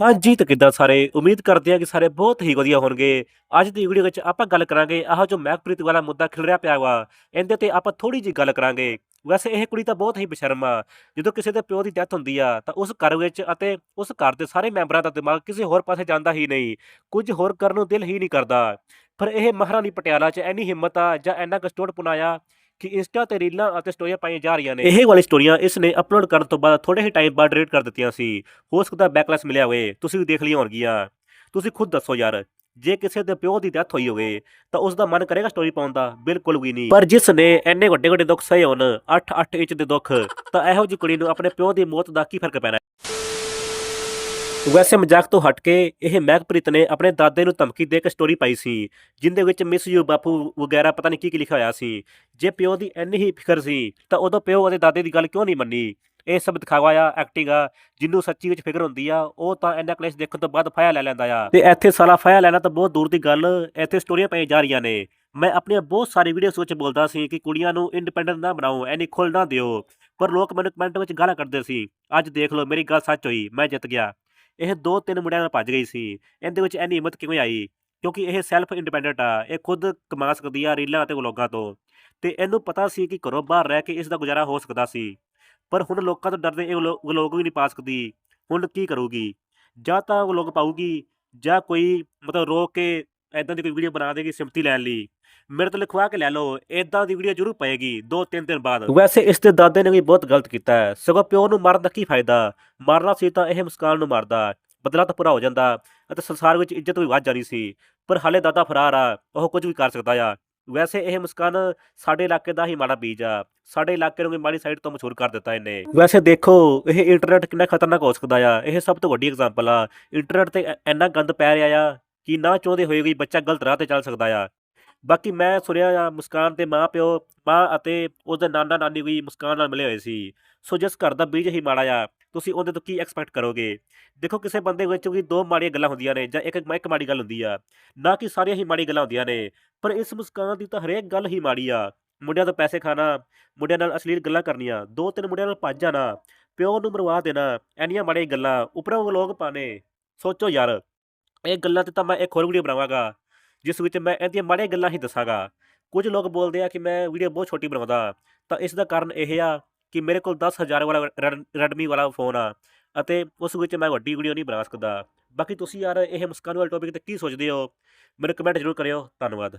ਹਾਂਜੀ ਤਾਂ ਕਿੱਦਾਂ ਸਾਰੇ? ਉਮੀਦ ਕਰਦੇ ਹਾਂ ਕਿ ਸਾਰੇ ਬਹੁਤ ਹੀ ਵਧੀਆ ਹੋਣਗੇ। ਅੱਜ ਦੀ ਵੀਡੀਓ ਵਿੱਚ ਆਪਾਂ ਗੱਲ ਕਰਾਂਗੇ ਆਹ ਜੋ ਮਹਿਕਪ੍ਰੀਤ ਵਾਲਾ ਮੁੱਦਾ ਖਿਲ ਰਿਹਾ ਪਿਆ ਵਾ, ਇਹਦੇ ਤੇ ਆਪਾਂ ਥੋੜੀ ਜਿਹੀ ਗੱਲ ਕਰਾਂਗੇ। ਵੈਸੇ ਇਹ ਕੁੜੀ ਤਾਂ ਬਹੁਤ ਹੀ ਬੇਸ਼ਰਮ ਆ। ਜਦੋਂ ਕਿਸੇ ਦੇ ਪਿਓ ਦੀ ਡੈਥ ਹੁੰਦੀ ਆ, ਤਾਂ ਉਸ ਘਰ ਵਿੱਚ ਅਤੇ ਉਸ ਘਰ ਦੇ ਸਾਰੇ ਮੈਂਬਰਾਂ ਦਾ ਦਿਮਾਗ ਕਿਸੇ ਹੋਰ ਪਾਸੇ ਜਾਂਦਾ ਹੀ ਨਹੀਂ। ਕੁਝ ਹੋਰ ਕਰਨ ਨੂੰ ਦਿਲ ਹੀ ਨਹੀਂ ਕਰਦਾ। ਪਰ ਇਹ ਮਹਾਰਾਣੀ ਪਟਿਆਲਾ 'ਚ ਇੰਨੀ ਹਿੰਮਤ ਆ ਜਾਂ ਇੰਨਾ ਕਸਟੋੜ ਪੁਨਾਇਆ ਕਿ ਇੰਸਟਾ ਤੇ ਰੀਲਾਂ ਅਤੇ ਸਟੋਰੀਆਂ ਪਾਈਆਂ ਜਾ ਰਹੀਆਂ ਨੇ। ਇਹ ਵਾਲੀ ਸਟੋਰੀਆਂ ਇਸ ਨੇ ਅਪਲੋਡ ਕਰਨ ਤੋਂ ਬਾਅਦ ਥੋੜੇ ਹੀ ਟਾਈਮ ਬਾਅਦ ਡਿਲੀਟ ਕਰ ਦਿੱਤੀਆਂ ਸੀ। ਹੋ ਸਕਦਾ ਬੈਕਲੈਸ ਮਿਲਿਆ ਹੋਵੇ। ਤੁਸੀਂ ਵੀ ਦੇਖ ਲਈਆਂ ਹੋਣਗੀਆਂ। ਤੁਸੀਂ ਖੁਦ ਦੱਸੋ ਯਾਰ ਜੇ ਕਿਸੇ ਦੇ ਪਿਓ ਦੀ ਡੈਥ ਹੋਈ ਹੋਵੇ ਤਾਂ ਉਸ ਦਾ ਮਨ ਕਰੇਗਾ ਸਟੋਰੀ ਪਾਉਣ ਦਾ? ਬਿਲਕੁਲ ਵੀ ਨਹੀਂ। ਪਰ ਜਿਸ ਨੇ ਇੰਨੇ ਵੱਡੇ ਵੱਡੇ ਦੁੱਖ ਸਹੇ ਹੋਣ 8-8 ਇੰਚ ਦੇ ਦੁੱਖ ਤਾਂ ਇਹੋ ਜਿਹੀ ਕੁੜੀ ਨੂੰ ਆਪਣੇ ਪਿਓ ਦੀ ਮੌਤ ਦਾ ਕੀ ਫ਼ਰਕ ਪੈਣਾ? ਵੈਸੇ ਮਜ਼ਾਕ ਤੋਂ ਹਟ ਕੇ ਇਹ ਮਹਿਕਪ੍ਰੀਤ ਨੇ ਆਪਣੇ ਦਾਦੇ ਨੂੰ ਧਮਕੀ ਦੇ ਕੇ ਸਟੋਰੀ ਪਾਈ ਸੀ, ਜਿੰਦੇ ਵਿੱਚ ਮਿਸ ਯੂ ਬਾਪੂ ਵਗੈਰਾ ਪਤਾ ਨਹੀਂ ਕੀ ਕੀ ਲਿਖਿਆ ਹੋਇਆ ਸੀ। ਜੇ ਪਿਓ ਦੀ ਇੰਨੀ ਹੀ ਫਿਕਰ ਸੀ, ਤਾਂ ਉਦੋਂ ਪਿਓ ਅਤੇ ਦਾਦੇ ਦੀ ਗੱਲ ਕਿਉਂ ਨਹੀਂ ਮੰਨੀ? ਇਹ ਸਭ ਦਿਖਾਵਾ ਆ ਐਕਟਿੰਗ ਆ, ਜਿੰਨੂੰ ਸੱਚੀ ਵਿੱਚ ਫਿਕਰ ਹੁੰਦੀ ਆ, ਉਹ ਤਾਂ ਇੰਨਾ ਕਲੇਸ਼ ਦੇਖਣ ਤੋਂ ਬਾਅਦ ਫਾਇਆ ਲੈ ਲੈਂਦਾ ਆ। ਤੇ ਇੱਥੇ ਸਾਲਾ ਫਾਇਆ ਲੈਣਾ ਤਾਂ ਬਹੁਤ ਦੂਰ ਦੀ ਗੱਲ, ਇੱਥੇ ਸਟੋਰੀਆਂ ਪਾਈਆਂ ਜਾ ਰਹੀਆਂ ਨੇ। ਮੈਂ ਆਪਣੀਆਂ ਬਹੁਤ ਸਾਰੀ ਵੀਡੀਓਸ ਵਿੱਚ ਬੋਲਦਾ ਸੀ ਕਿ ਕੁੜੀਆਂ ਨੂੰ ਇੰਡੀਪੈਂਡੈਂਟ ਨਾ ਬਣਾਓ ਐਨੀ ਖੁੱਲ੍ਹ ਨਾ ਦਿਓ। ਪਰ ਲੋਕ ਮੈਨੂੰ ਕਮੈਂਟ ਵਿੱਚ ਗਾਲਾਂ ਕੱਢਦੇ ਸੀ, ਅੱਜ ਦੇਖ ਲਓ, ਮੇਰੀ ਗੱਲ ਸੱਚ ਹੋਈ, ਮੈਂ ਜਿੱਤ ਗਿਆ। ਇਹ ਦੋ ਤਿੰਨ ਮੁੰਡਿਆਂ ਨਾਲ ਭੱਜ ਗਈ ਸੀ। ਇਹਦੇ ਵਿੱਚ ਇੰਨੀ ਹਿੰਮਤ ਕਿਵੇਂ ਆਈ? ਕਿਉਂਕਿ ਇਹ ਸੈਲਫ ਇੰਡੀਪੈਂਡੈਂਟ ਆ, ਇਹ ਖੁਦ ਕਮਾ ਸਕਦੀ ਆ ਰੀਲਾਂ ਅਤੇ ਵਲੋਗਾਂ ਤੋਂ। ਤੇ ਇਹਨੂੰ ਪਤਾ ਸੀ ਕਿ ਘਰੋਂ ਬਾਹਰ ਰਹਿ ਕੇ ਇਸ ਦਾ ਗੁਜ਼ਾਰਾ ਹੋ ਸਕਦਾ ਸੀ। ਪਰ ਹੁਣ ਲੋਕਾਂ ਤੋਂ ਡਰਦੇ ਇਹ ਵਲੋ- ਵਲੋਗ ਵੀ ਨਹੀਂ ਪਾ ਸਕਦੀ। ਹੁਣ ਕੀ ਕਰੂਗੀ? ਜਾਂ ਤਾਂ ਵਲੋਗ ਪਾਊਗੀ ਜਾਂ ਕੋਈ ਮਤਲਬ ਰੋ ਕੇ ਐਦਾਂ ਦੀ ਕੋਈ ਵੀਡੀਓ ਬਣਾ ਦੇਗੀ ਸਿੰਪਤੀ ਲੈਣ ਲਈ। ਮੇਰੇ ਤੋਂ ਲਿਖਵਾ ਕੇ ਲੈ ਲਓ ਐਦਾਂ ਦੀ ਵੀਡੀਓ ਜ਼ਰੂਰ ਪਏਗੀ, ਦੋ ਤਿੰਨ ਦਿਨ ਬਾਅਦ। ਵੈਸੇ ਇਸ ਦੇ ਦਾਦੇ ਨੇ ਵੀ ਬਹੁਤ ਗਲਤ ਕੀਤਾ ਹੈ। ਸਗੋਂ ਪਿਓ ਨੂੰ ਮਾਰਨ ਦਾ ਕੀ ਫਾਇਦਾ? ਮਾਰਨਾ ਸੀ ਤਾਂ ਇਹ ਮੁਸਕਾਨ ਨੂੰ ਮਾਰਦਾ। ਬਦਲਾ ਤਾਂ ਪੂਰਾ ਹੋ ਜਾਂਦਾ ਅਤੇ ਸੰਸਾਰ ਵਿੱਚ ਇੱਜ਼ਤ ਵੀ ਵੱਧ ਜਾਣੀ ਸੀ। ਪਰ ਹਾਲੇ ਦਾਦਾ ਫਰਾਰ ਆ, ਉਹ ਕੁਝ ਵੀ ਕਰ ਸਕਦਾ ਆ। ਵੈਸੇ ਇਹ ਮੁਸਕਾਨ ਸਾਡੇ ਇਲਾਕੇ ਦਾ ਹੀ ਮਾੜਾ ਬੀਜ ਆ। ਸਾਡੇ ਇਲਾਕੇ ਨੂੰ ਵੀ ਮਾੜੀ ਸਾਈਡ ਤੋਂ ਮਸ਼ਹੂਰ ਕਰ ਦਿੱਤਾ ਇਹਨੇ। ਵੈਸੇ ਦੇਖੋ, ਇਹ ਇੰਟਰਨੈਟ ਕਿੰਨਾ ਖਤਰਨਾਕ ਹੋ ਸਕਦਾ ਆ। ਇਹ ਸਭ ਤੋਂ ਵੱਡੀ ਐਗਜ਼ਾਮਪਲ ਆ। ਇੰਟਰਨੈਟ ਤੇ ਇੰਨਾ ਗੰਦ ਪੈ ਰਿਹਾ ਆ ਕਿ ਨਾ ਚਾਹੁੰਦੇ ਹੋਏ ਵੀ ਬੱਚਾ ਗਲਤ ਰਾਹ ਤੇ ਚੱਲ ਸਕਦਾ ਆ। ਬਾਕੀ ਮੈਂ ਸੁਣਿਆ ਆ ਮੁਸਕਾਨ ਦੇ ਮਾਂ ਪਿਓ ਮਾਂ ਅਤੇ ਉਹਦੇ ਨਾਨਾ ਨਾਨੀ ਵੀ ਮੁਸਕਾਨ ਨਾਲ ਮਿਲੇ ਹੋਏ ਸੀ। ਸੋ ਜਿਸ ਘਰ ਦਾ ਬੀਜ ਹੀ ਮਾੜਾ ਆ, ਤੁਸੀਂ ਉਹਦੇ ਤੋਂ ਕੀ ਐਕਸਪੈਕਟ ਕਰੋਗੇ? ਦੇਖੋ ਕਿਸੇ ਬੰਦੇ ਵਿੱਚ ਵੀ ਦੋ ਮਾੜੀਆਂ ਗੱਲਾਂ ਹੁੰਦੀਆਂ ਨੇ ਜਾਂ ਇੱਕ ਇੱਕ ਮਾੜੀ ਗੱਲ ਹੁੰਦੀ ਆ। ਨਾ ਕਿ ਸਾਰੀਆਂ ਹੀ ਮਾੜੀ ਗੱਲਾਂ ਹੁੰਦੀਆਂ ਨੇ, ਪਰ ਇਸ ਮੁਸਕਾਨ ਦੀ ਤਾਂ ਹਰੇਕ ਗੱਲ ਹੀ ਮਾੜੀ ਆ। ਮੁੰਡਿਆਂ ਤੋਂ ਪੈਸੇ ਖਾਣਾ, ਮੁੰਡਿਆਂ ਨਾਲ ਅਸ਼ਲੀਲ ਗੱਲਾਂ ਕਰਨੀਆਂ, ਦੋ ਤਿੰਨ ਮੁੰਡਿਆਂ ਨਾਲ ਭੱਜ ਜਾਣਾ, ਪਿਓ ਨੂੰ ਮਰਵਾ ਦੇਣਾ ਐਨੀਆਂ ਮਾੜੀਆਂ ਗੱਲਾਂ, ਉੱਪਰੋਂ ਲੋਕ ਪਾਣੇ ਸੋਚੋ ਯਾਰ। ਇਹ ਗੱਲਾਂ ਤੇ ਤਾਂ ਮੈਂ ਇੱਕ ਹੋਰ ਵੀਡੀਓ ਬਣਾਵਾਂਗਾ, ਜਿਸ ਵਿੱਚ ਮੈਂ ਇਹਦੀਆਂ ਮਾੜੀਆਂ ਗੱਲਾਂ ਹੀ ਦੱਸਾਂਗਾ। ਕੁਝ ਲੋਕ ਬੋਲਦੇ ਆ ਕਿ ਮੈਂ ਵੀਡੀਓ ਬਹੁਤ ਛੋਟੀ ਬਣਾਉਂਦਾ, ਤਾਂ ਇਸ ਦਾ ਕਾਰਨ ਇਹ ਆ ਕਿ ਮੇਰੇ ਕੋਲ 10000 ਵਾਲਾ ਰੈਡਮੀ ਵਾਲਾ ਫੋਨ ਆ ਅਤੇ ਉਸ ਵਿੱਚ ਮੈਂ ਵੱਡੀ ਵੀਡੀਓ ਨਹੀਂ ਬਣਾ ਸਕਦਾ। ਬਾਕੀ ਤੁਸੀਂ ਯਾਰ ਇਹ ਮੁਸਕਾਨ ਵਾਲੇ ਟੌਪਿਕ ਤੇ ਕੀ ਸੋਚਦੇ ਹੋ? ਮੈਨੂੰ ਕਮੈਂਟ ਜ਼ਰੂਰ ਕਰਿਓ। ਧੰਨਵਾਦ।